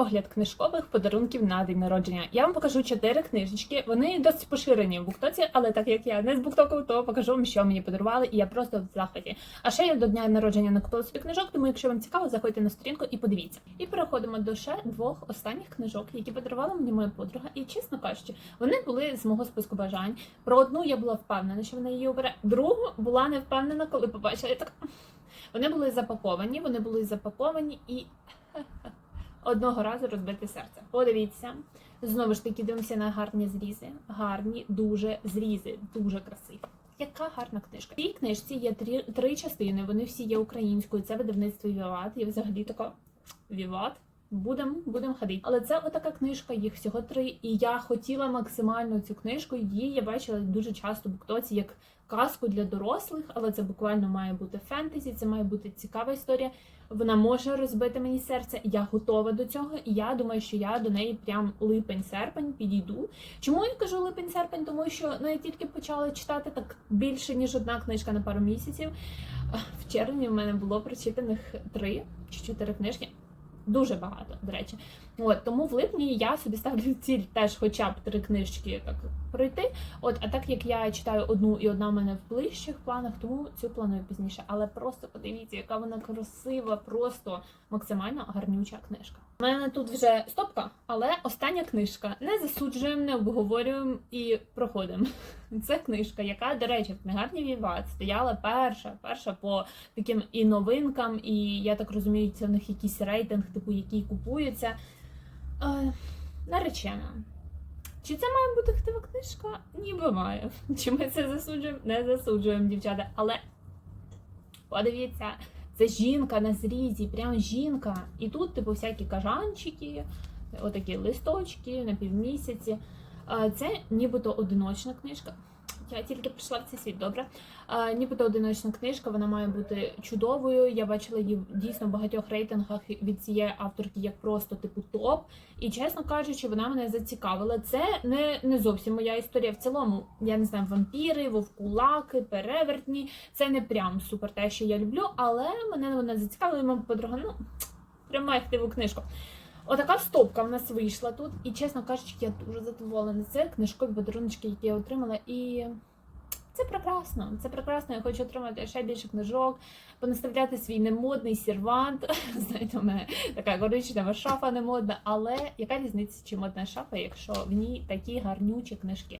Огляд книжкових подарунків на день народження. Я вам покажу чотири книжечки. Вони досить поширені в буктоці, але так як я не з буктоку, то покажу вам, що мені подарували, і я просто в захваті. А ще я до дня народження накупила собі книжок, тому якщо вам цікаво, заходьте на сторінку і подивіться. І переходимо до ще двох останніх книжок, які подарувала мені моя подруга. І чесно кажучи, вони були з мого списку бажань. Про одну я була впевнена, що вона її обере. Другу була не впевнена, коли побачила. Я так вони були запаковані, вони були запаковані і одного разу розбити серце. Подивіться. Знову ж таки, дивимося на гарні зрізи. Гарні, дуже зрізи, дуже красиві. Яка гарна книжка. В цій книжці є три, три частини, вони всі є українською. Це видавництво Віват. Я взагалі така Віват. Будемо будем ходити. Але це отака книжка, їх всього три. І я хотіла максимально цю книжку. Її я бачила дуже часто в буктоці як казку для дорослих, але це буквально має бути фентезі, це має бути цікава історія. Вона може розбити мені серце. Я готова до цього, і я думаю, що я до неї прям липень-серпень підійду. Чому я кажу липень-серпень? Тому що ну, я тільки почала читати так більше ніж одна книжка на пару місяців. В червні в мене було прочитаних три чи чотири книжки. Дуже багато, до речі. От тому в липні я собі ставлю ціль теж, хоча б три книжки так пройти. От, а так як я читаю одну і одна в мене в ближчих планах, тому цю планую пізніше. Але просто подивіться, яка вона красива, просто максимально гарнюча книжка. У мене тут вже стопка, але остання книжка. Не засуджуємо, не обговорюємо і проходимо. Це книжка, яка, до речі, в книгарні Віват стояла перша, перша по таким і новинкам, і я так розумію, це в них якийсь рейтинг, типу, який купується. Е, наречена. Чи це має бути хтива книжка? Ніби має. Чи ми це засуджуємо? Не засуджуємо, дівчата. Але подивіться, це жінка на зрізі, прям жінка. І тут, типу, всякі кажанчики, отакі листочки на півмісяці. Е, Це нібито одиночна книжка. Я тільки прийшла в цей світ, добре. А, нібито одиночна книжка, вона має бути чудовою. Я бачила її дійсно в багатьох рейтингах від цієї авторки як просто типу топ. І чесно кажучи, вона мене зацікавила. Це не, не зовсім моя історія. В цілому, я не знаю, вампіри, вовкулаки, перевертні. Це не прям супер те, що я люблю, але мене вона зацікавила, і моя подруга, ну, прямо як тиву книжку. Отака стопка в нас вийшла тут, і чесно кажучи, я дуже задоволена. Це книжкові подарунки, які я отримала, і це прекрасно. Це прекрасно. Я хочу отримати ще більше книжок, понаставляти свій немодний сервант. Знаєте, у мене така коричнева шафа немодна, але яка різниця, чи модна шафа, якщо в ній такі гарнючі книжки?